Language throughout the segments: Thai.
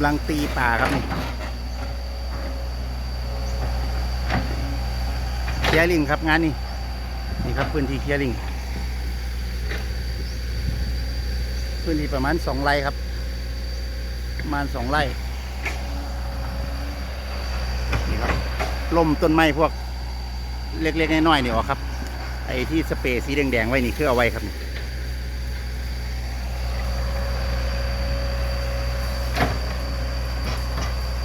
ำลังตีป่าครับนี่เคลียร์ลิงครับงานนี้นี่ครับพื้นที่เคลียร์ลิงพื้นที่ประมาณสองไร่ครับ ประมาณสองไร่นี่ครับล่มต้นไม้พวกเล็กๆน้อยๆนี่ออกครับ ไอ้ที่สเปรย์สีแดงๆไว้นี่คือเอาไว้ครับ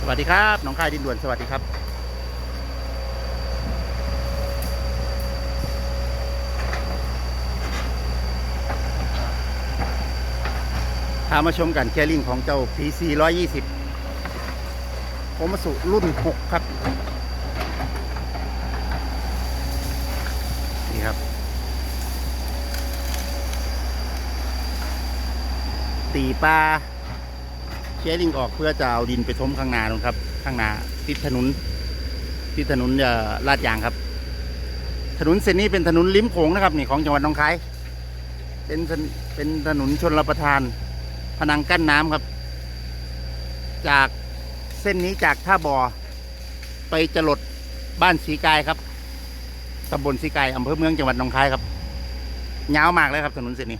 วัสดีครับ น้องค่ายดินด่วน สวัสดีครับพามาชมกันแคริ่งของเจ้า PC 120โอมาสุรุ่น 6 ครับ นี่ครับ ตีปลา แคลียริ่งออกเพื่อจะเอาดินไปทมข้างนานู่นครับ ข้างนาติดถนนติดถนนเอ่อลาดยางครับ ถนนเส้นนี้เป็นถนนลิ้มโขงนะครับนี่ของจังหวัดหนองคายเป็นเป็นถนนชนรับประทาน พนังกั้นน้ำครับ จากเส้นนี้จากท่าบ่อไปจรดบ้านสีกายครับตำบลสีกายอำเภอเมืองจังหวัดหนองคายครับยาวมากเลยครับถนนเส้นนี้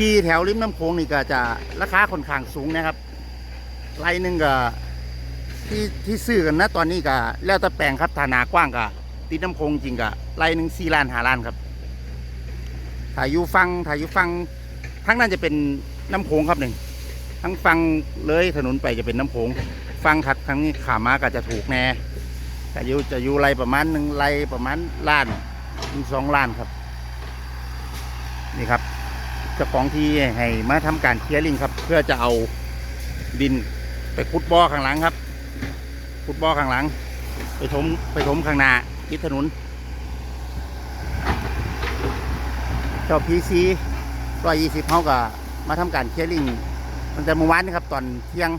ที่แถวริมน้ำโขงนี่ก็จะราคาค่อนข้างสูงนะครับไรหนึ่งก็ที่ที่ซื้อกันนะตอนนี้ก็แล้วแต่แปลงครับฐานะกว้างก็ติดน้ำโขงจริงก็ไรหนึ่งสี่ล้านห้าล้านครับถ่ายอยู่ฟังถ่ายอยู่ฟังทั้งนั้นจะเป็นน้ำโขงครับหนึ่งทั้งฟังเลยถนนไปจะเป็นน้ำโขงฟังขัดทั้งนี้ขามาก็จะถูกแน่แต่อยู่จะอยู่ไรประมาณหนึ่งไรประมาณล้านถึงสองล้านครับ นี่ครับ จ้าของที่ให้มาทำการเคลียร์ลิงครับ เพื่อจะเอาดินไปขุดบ่อข้างหลังครับขุดบ่อข้างหลัง ไปถมไปถมข้างหน้าทิศถนนเจ้าพีซีร้อยยี่สิบเขาก็มาทำการเคลียร์ลิงตั้งแต่เมื่อวานนี่ครับ ตอนเที่ยง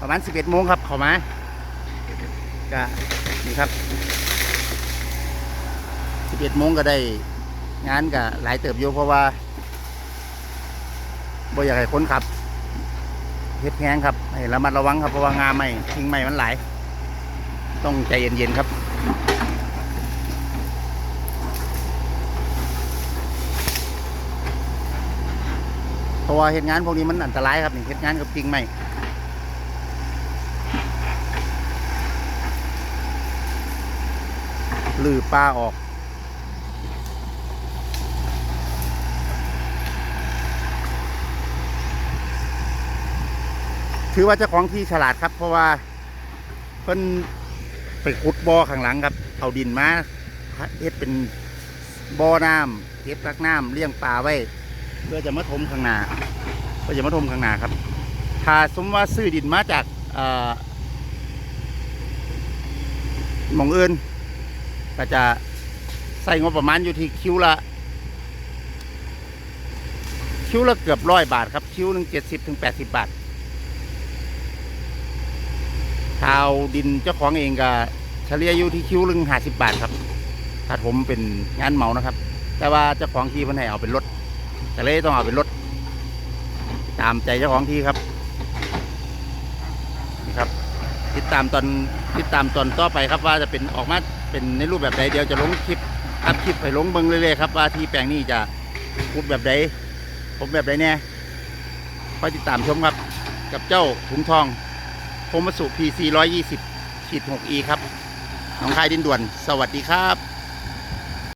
ประมาณสิบเอ็ดโมงครับเข้ามาก็นี่ครับสิบเอ็ดโมงก็ได้งานก็หลายเติบโยเพราะว่า บ่อยากให้คนขับเฮ็ดแห้งครับให้ระมัดระวังครับเพราะว่างาไม่ทิ้งไม่มันหลายต้องใจเย็นๆครับเพราะว่าเหตุงานพวกนี้มันอันตรายครับนี่เหตุงานกับจริงไหมลือปลาออก ถือว่าเจ้าของที่ฉลาดครับ เพราะว่าเพิ่นไปขุดบ่อข้างหลังครับ เอาดินมาเฮ็ดเป็นบ่อน้ำเก็บกักน้ำเลี้ยงปลาไว้ เพื่อจะมาถมข้างหน้าเพื่อจะมาถมข้างหน้าครับ ถ้าสมมติว่าซื้อดินมาจากเออหมองอื่นก็จะใส่งบประมาณอยู่ที่คิวละ คิวละเกือบร้อยบาทครับ คิวหนึ่งเจ็ดสิบถึงแปดสิบบาท ชาวดินเจ้าของเองก็เฉลี่ยอยู่ที่คิ้วหนึ่งห้าสิบบาทครับถ้าผมเป็นงานเหมานะครับ แต่ว่าเจ้าของที่เพิ่นให้เอาเป็นรถก็เลยต้องเอาเป็นรถตามใจเจ้าของที่ครับนี่ครับ ติดตามตอนติดตามตอนต่อไปครับว่าจะเป็นออกมาเป็นในรูปแบบใดเดี๋ยวจะลงคลิปอัพคลิปไปลงเบิ้งเรื่อยๆครับว่าที่แปลงนี้จะพูดแบบใดผมแบบใดแน่คอยติดตามชมครับ กับเจ้าถุงทอง มสุ PC 120ขีด 6E ครับ หนองคายดินด่วน สวัสดีครับ